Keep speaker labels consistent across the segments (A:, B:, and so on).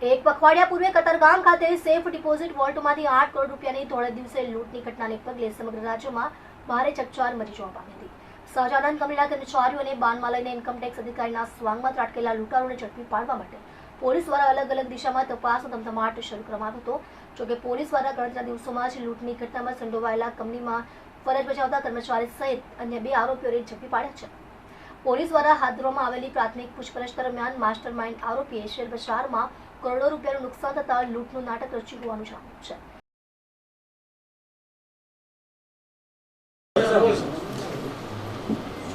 A: એક પખવાડિયા પૂર્વે કતારગામ ખાતે સેફ ડિપોઝિટ વોલ્ટમાંથી આઠ કરોડ રૂપિયાની ધોળે દિવસે લૂંટની ઘટનાને પગલે સમગ્ર રાજ્યમાં ભારે ચકચાર મચી જોવા પામી હતી. સહજાનંદ કંપનીના કર્મચારીઓ અને બાનમાં લઈને ઇન્કમટેક્સ અધિકારીના સ્વાંગમાં ત્રાટકેલા લૂંટારોને ઝડપી પાડવા માટે પોલીસ દ્વારા અલગ અલગ દિશામાં તપાસનો ધમધમાટ શરૂ કરવામાં હતો. જોકે પોલીસ દ્વારા ગણતરીના દિવસોમાં જ લૂંટની ઘટનામાં સંડોવાયેલા કંપનીમાં ફરજ બજાવતા કર્મચારી સહિત અન્ય બે આરોપીઓને ઝડપી પાડ્યા છે. પોલીસ દ્વારા હાથ ધરવામાં આવેલી પ્રાથમિક પૂછપરછ દરમિયાન માસ્ટર માઇન્ડ આરોપીએ શેર બજારમાં કરોડો રૂપિયાનું નુકસાન થતા લૂંટનું નાટક રચ્યું હોવાનું જાણ્યું છે.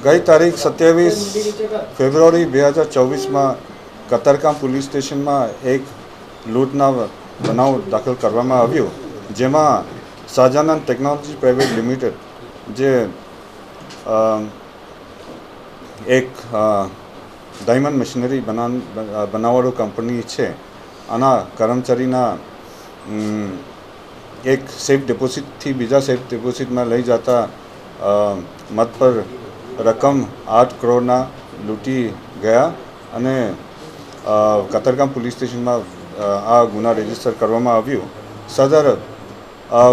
B: ગઈ તારીખ સત્યાવીસ ફેબ્રુઆરી બે હજાર ચોવીસમાં કતારગામ પોલીસ સ્ટેશનમાં એક લૂંટના બનાવ દાખલ કરવામાં આવ્યો, જેમાં શાહજાનંદ ટેકનોલોજી પ્રાઇવેટ લિમિટેડ જે એક ડાયમંડ મશીનરી બનાવ, બનાવવાળું કંપની છે આના કર્મચારીના એક સેફ ડિપોઝિટથી બીજા સેફ ડિપોઝિટમાં લઈ જતા મત પર રકમ આઠ કરોડના લૂંટી ગયા અને કતરગામ પોલીસ સ્ટેશનમાં આ ગુના રજિસ્ટર કરવામાં આવ્યું. સદર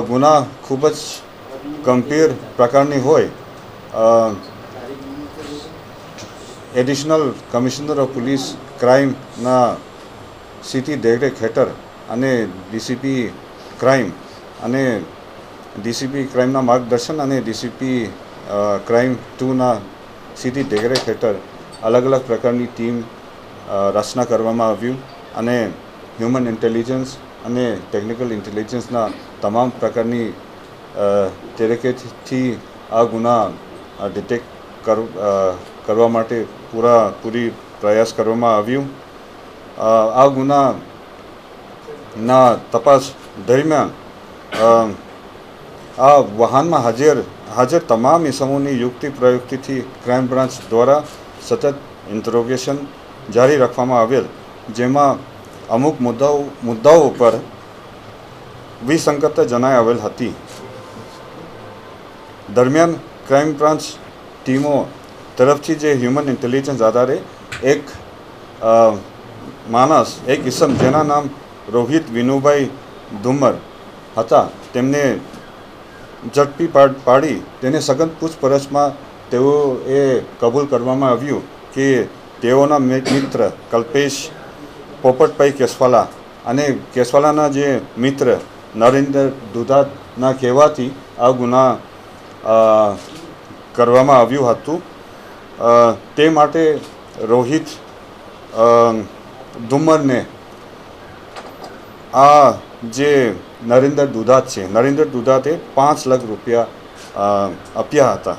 B: ગુના ખૂબ જ ગંભીર પ્રકારની હોય. એડિશનલ કમિશનર ઓફ પોલીસ ક્રાઇમના સીધી દેખરેખ હેઠળ અને ડીસીપી ક્રાઇમ અને ડીસીપી ક્રાઇમના માર્ગદર્શન અને ડીસીપી ક્રાઇમ ટુના સીટી દેખરેખ હેઠળ અલગ અલગ પ્રકારની ટીમ રચના કરવામાં આવ્યું અને હ્યુમન ઇન્ટેલિજન્સ અને ટેકનિકલ ઇન્ટેલિજન્સના તમામ પ્રકારની અ, આ ગુના ડિટેક્ટ કર કરવા માટે પૂરા પૂરી પ્રયાસ કરવામાં આવ્યું. આ ગુનાના તપાસ દરમિયાન આ વાહનમાં હાજર હાજર તમામ ઇસમોની યુક્તિ પ્રયુક્તિથી ક્રાઇમ બ્રાન્ચ દ્વારા સતત ઇન્ટ્રોગેશન જારી રાખવામાં આવેલ, જેમાં અમુક મુદ્દાઓ મુદ્દાઓ પર વિસંગતતા જણાઈ આવેલ હતી. દરમિયાન ક્રાઇમ બ્રાન્ચ ટીમો તરફથી જે હ્યુમન ઇન્ટેલિજન્સ આધારે એક માણસ એક ઇસમ જેના નામ રોહિત વિનુભાઈ ધુમર હતા. તેમને ઝડપી પાડી તેને સઘન પૂછપરછમાં તેઓ એ કબૂલ કરવામાં આવ્યું કે તેઓના મિત્ર કલ્પેશ પોપટભાઈ કેસવાલા અને કેસવાલાના જે મિત્ર નરેન્દ્ર દુધાતના કહેવાથી આ ગુના કરવામાં આવ્યું હતું. તે માટે રોહિત ધુમ્મરને આ જે નરેન્દ્ર દુધાત છે, નરેન્દ્ર દુધાતે પાંચ લાખ રૂપિયા આપ્યા હતા.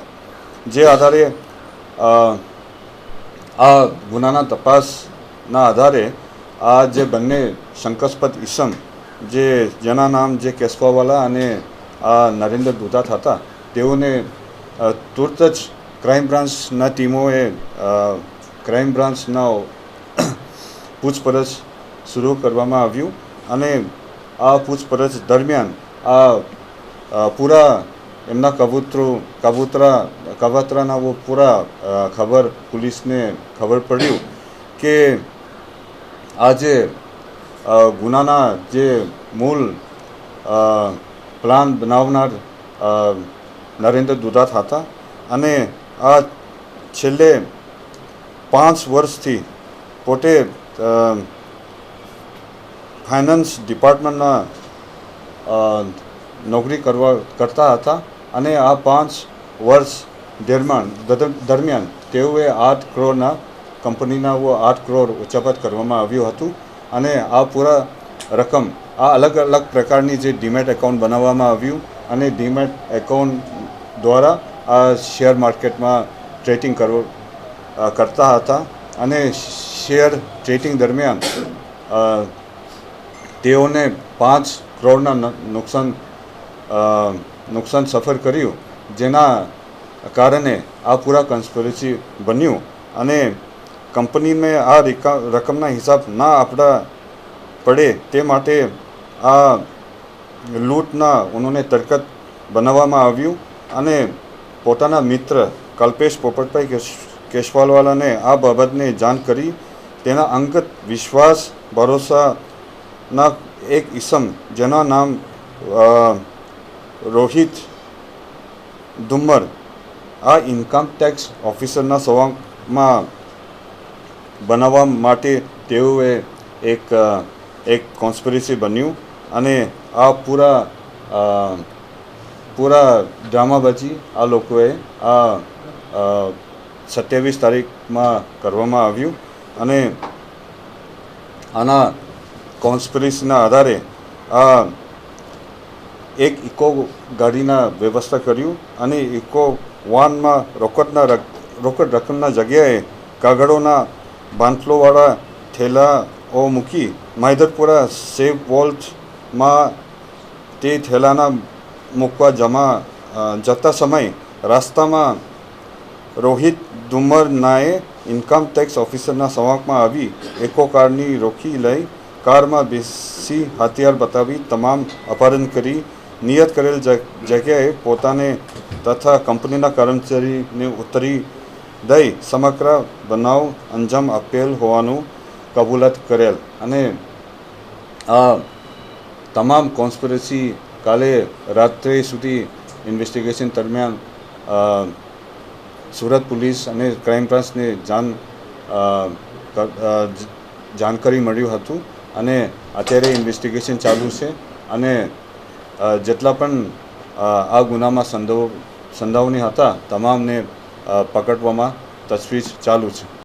B: જે આધારે આ ગુનાના તપાસના આધારે આ જે બંને શંકાસ્પદ ઈસમ જે જેના નામ જે કેશવાવાલા અને આ નરેન્દ્ર દુધાત હતા, તેઓને તુરત જ ક્રાઇમ બ્રાન્ચના ટીમોએ ક્રાઇમ બ્રાન્ચના પૂછપરછ શરૂ કરવામાં આવ્યું અને આ પૂછપરછ દરમિયાન આ પૂરા એમના કબૂતરો, કબૂતરા, કબૂતરાના વો પૂરા ખબર પોલીસને ખબર પડ્યું કે આ જે ગુનાના જે મૂળ પ્લાન બનાવનાર નરેન્દ્ર દુધાત હતા અને આ છેલ્લે પાંચ વર્ષથી પોતે ફાઇનાન્સ ડિપાર્ટમેન્ટના નોકરી કરવા, કરતા હતા અને આ પાંચ વર્ષ દરમિયાન દર- દરમિયાન તેઓએ આઠ કરોડના કંપનીના આઠ કરોડ ઉચ્ચાપત કરવામાં આવ્યું હતું અને આ પૂરા રકમ, આ અલગ અલગ પ્રકારની જે ડીમેટ એકાઉન્ટ બનાવવામાં આવ્યું અને ડીમેટ એકાઉન્ટ દ્વારા આ શેર માર્કેટમાં ટ્રેડિંગ કરતા હતા અને શેર ટ્રેડિંગ દરમિયાન તેઓને પાંચ કરોડના નુકસાન નુકસાન સફર કર્યું, જેના કારણે આ પૂરા કન્સ્પિરસી બન્યું અને કંપનીને આ રિકા, રકમના હિસાબ ના આપડા પડે તે માટે આ લૂંટના ઉન્હોને તરકત બનાવવામાં આવ્યું અને પોતાના મિત્ર કલ્પેશ પોપટભાઈ કેશ, કેશવાલવાલાને આ બાબતને જાણ કરી તેના અંગત વિશ્વાસ, ભરોસાના એક ઈસમ, જેના નામ રોહિત ધુમ્મર. આ ઇન્કમ ટેક્સ ઓફિસરના સવાંગમાં બનાવવા માટે તેઓએ એક એક કોન્સ્પિરસી બન્યું અને આ પૂરા પૂરા પૂરા ડ્રામાબાજી આ લોકોએ આ સત્યાવીસ તારીખમાં કરવામાં આવ્યું. અને આના કોન્સ્પિરસીના આધારે આ એક ઇકો ગાડીના વ્યવસ્થા કર્યું અને ઇકો વાનમાં રોકડના રક- રોકડ રકમના જગ્યાએ કાગળોના બાંટલોવાળા થેલાઓ મૂકી માહિદરપુરા સેવ વોલ્ટમાં તે થેલાના મૂકવા જમા જતા સમયે રસ્તામાં રોહિત ધુમરનાએ ઇન્કમ ટેક્સ ઓફિસરના સંવાકમાં આવી એકો કારની રોકી લઈ કારમાં બેસી હથિયાર બતાવી તમામ અપહરણ કરી નિયત કરેલ જગ્યાએ પોતાને તથા કંપનીના કર્મચારીને ઉતરી દઈ સમગ્ર બનાવ અંજામ આપેલ હોવાનું કબૂલાત કરેલ અને આ તમામ કોન્સ્પિરસી કાલે રાત્રે સુધી ઇન્વેસ્ટિગેશન દરમિયાન સુરત પોલીસ અને ક્રાઇમ બ્રાન્ચને જાણ જાણકારી મળ્યું હતું અને અત્યારે ઇન્વેસ્ટિગેશન ચાલુ છે અને જેટલા પણ આ ગુનામાં સંદો સંડોવણી હતા, તમામને પકડવામાં તજવીજ ચાલુ છે.